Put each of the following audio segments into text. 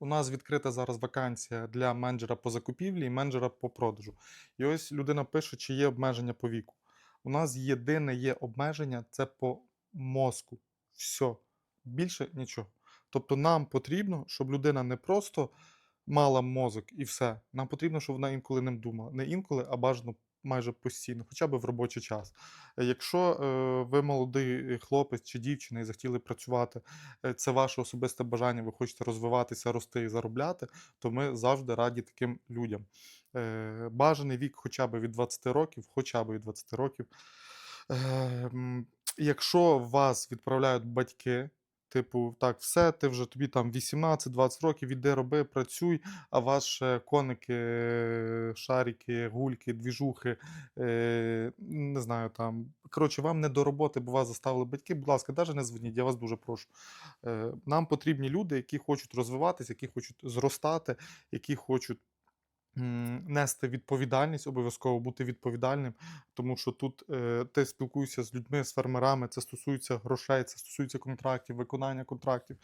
У нас відкрита зараз вакансія для менеджера по закупівлі і менеджера по продажу. І ось людина пише, чи є обмеження по віку. У нас єдине є обмеження це по мозку. Все. Більше нічого. Тобто нам потрібно, щоб людина не просто мала мозок і все. Нам потрібно, щоб вона інколи ним думала. Не інколи, а бажано майже постійно, хоча б в робочий час. Е, Якщо е, ви молодий хлопець чи дівчина і захотіли працювати, е, це ваше особисте бажання, ви хочете розвиватися, рости і заробляти, то ми завжди раді таким людям. Е, Бажаний вік хоча б від 20 років, хоча б від 20 років. Е, Якщо вас відправляють батьки, типу, так, все, ти вже тобі там 18-20 років, іди роби, працюй, а ще коники, е, шарики, гульки, двіжухи, е, не знаю, там. Коротше, вам не до роботи, бо вас заставили батьки. Будь ласка, навіть не дзвоніть, я вас дуже прошу. Е, Нам потрібні люди, які хочуть розвиватися, які хочуть зростати, які хочуть нести відповідальність, обов'язково бути відповідальним, тому що тут е, ти спілкуєшся з людьми, з фермерами, це стосується грошей, це стосується контрактів, виконання контрактів.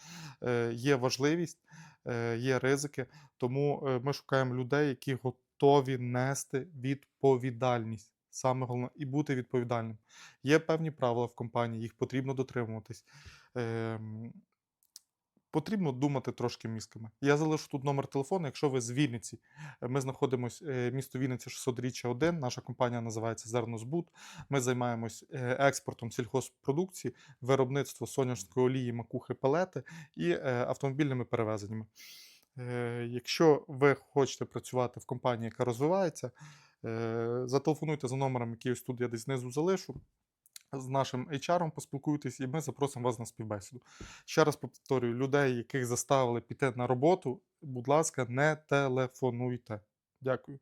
Е, є важливість, е, є ризики, тому е, ми шукаємо людей, які готові нести відповідальність. Саме головне і бути відповідальним. Є певні правила в компанії, їх потрібно дотримуватись. Ем, Потрібно думати трошки мізками. Я залишу тут номер телефону, якщо ви з Вінниці. Е, Ми знаходимося місто Вінниця 600-річчя 1. Наша компанія називається Зернозбут. Ми займаємось е, експортом сільхозпродукції, виробництво соняшської олії, макухи, пелети і е, автомобільними перевезеннями. Е, Якщо ви хочете працювати в компанії, яка розвивається, е, зателефонуйте за номером, який ось тут я десь знизу залишу. З нашим HR поспілкуйтесь, і ми запросимо вас на співбесіду. Ще раз повторюю, людей, яких заставили піти на роботу, будь ласка, не телефонуйте. Дякую.